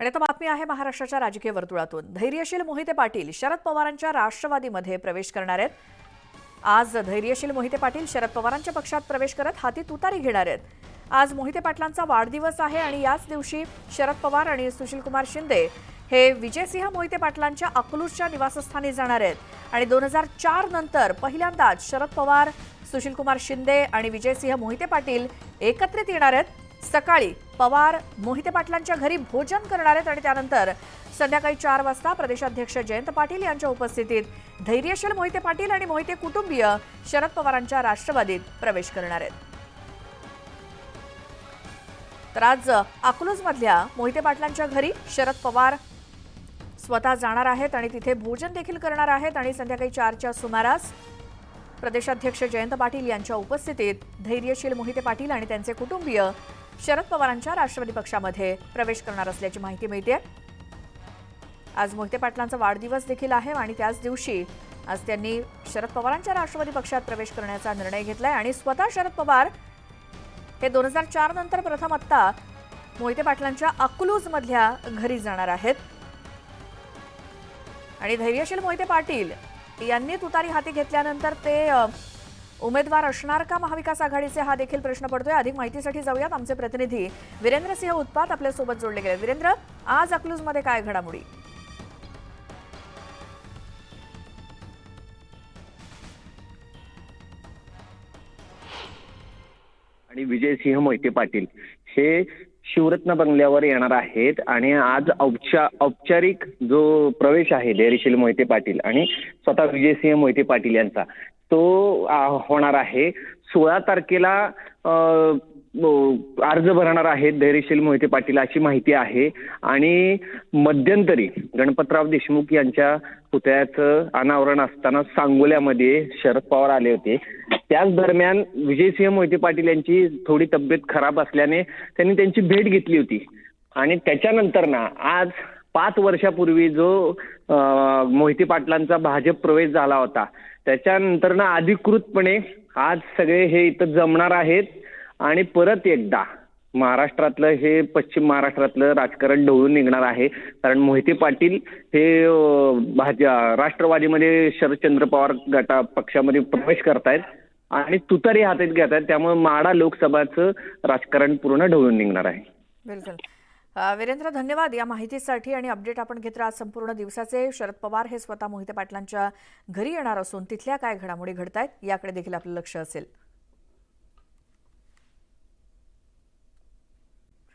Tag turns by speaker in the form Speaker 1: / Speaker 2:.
Speaker 1: आणि आता बातमी आहे महाराष्ट्राच्या राजकीय वर्तुळातून. धैर्यशील मोहिते पाटील शरद पवारांच्या राष्ट्रवादीमध्ये प्रवेश करणार आहेत. आज धैर्यशील मोहिते पाटील शरद पवारांच्या पक्षात प्रवेश करत हाती तुतारी घेणार आहेत. आज मोहिते पाटलांचा वाढदिवस आहे आणि याच दिवशी शरद पवार आणि सुशीलकुमार शिंदे हे विजयसिंह मोहिते पाटलांच्या अकलूजच्या निवासस्थानी जाणार आहेत. आणि दोन हजार चार नंतर पहिल्यांदाच शरद पवार सुशीलकुमार शिंदे आणि विजयसिंह मोहिते पाटील एकत्रित येणार आहेत. सकाळी पवार मोहिते पाटलांच्या घरी भोजन करणार आहेत आणि त्यानंतर संध्याकाळी चार वाजता प्रदेशाध्यक्ष जयंत पाटील यांच्या उपस्थितीत धैर्यशील मोहिते पाटील आणि मोहिते कुटुंबीय शरद पवारांच्या राष्ट्रवादीत प्रवेश करणार आहेत. तर आज अकलूजमधल्या मोहिते पाटलांच्या घरी शरद पवार स्वतः जाणार आहेत आणि तिथे भोजन देखील करणार आहेत आणि संध्याकाळी चारच्या सुमारास प्रदेशाध्यक्ष जयंत पाटील यांच्या उपस्थितीत धैर्यशील मोहिते पाटील आणि त्यांचे कुटुंबीय शरद पवारांच्या राष्ट्रवादी पक्षामध्ये प्रवेश करणार असल्याची माहिती मिळते आज मोहिते पाटलांचा वाढदिवस देखील आहे आणि त्याच दिवशी आज त्यांनी शरद पवारांच्या राष्ट्रवादी पक्षात प्रवेश करण्याचा निर्णय घेतलाय आणि स्वतः शरद पवार हे दोन हजार चार नंतर प्रथम आत्ता मोहिते पाटलांच्या अकलूजमधल्या घरी जाणार आहेत. आणि धैर्यशील मोहिते पाटील यांनी तुतारी हाती घेतल्यानंतर ते उमेदवार असणार का महाविकास आघाडीचे? हा देखील प्रश्न पडतोय. अधिक माहितीसाठी जाऊयात आमचे प्रतिनिधी वीरेंद्र सिंह उत्पात आपल्यासोबत जोडले गेले. वीरेंद्र आज अकलूजमध्ये काय घडामोडी?
Speaker 2: आणि विजयसिंह मोहिते पाटील. हे शिवरत्न बंगल्यावर येणार आहेत आणि आज औपचा औपचारिक जो प्रवेश आहे धैर्यशील मोहिते पाटील आणि स्वतः विजयसिंह मोहिते पाटील यांचा तो होणार आहे. सोळा तारखेला अर्ज भरणार आहेत धैर्यशील मोहिते पाटील अशी माहिती आहे. आणि मध्यंतरी गणपतराव देशमुख यांच्या पुतळ्याचं अनावरण असताना सांगोल्यामध्ये शरद पवार आले होते. त्याच दरम्यान विजयसिंह मोहिते पाटील यांची थोडी तब्येत खराब असल्याने त्यांनी त्यांची भेट घेतली होती. आणि त्याच्यानंतर ना आज पाच वर्षापूर्वी जो मोहिते पाटलांचा भाजप प्रवेश झाला होता त्याच्यानंतर ना अधिकृतपणे आज सगळे हे इथं जमणार आहेत. आणि परत एकदा महाराष्ट्रातलं हे पश्चिम महाराष्ट्रातलं राजकारण ढवळून निघणार आहे. कारण मोहिते पाटील हे भाज राष्ट्रवादीमध्ये शरदचंद्र पवार गटा पक्षामध्ये प्रवेश करतायत. आणि तुतारी हातात घेतात त्यामुळे माडा लोकसभाचं राजकारण पूर्ण ढवळून निघणार आहे.
Speaker 1: बिलकुल. वीरेंद्र धन्यवाद या माहितीसाठी आणि अपडेट आपण घेत आज संपूर्ण दिवसाचे. शरद पवार हे स्वतः मोहिते पाटलांच्या घरी येणार असून तिथल्या काय घडामोडी घडतायत याकडे देखील आपलं लक्ष असेल.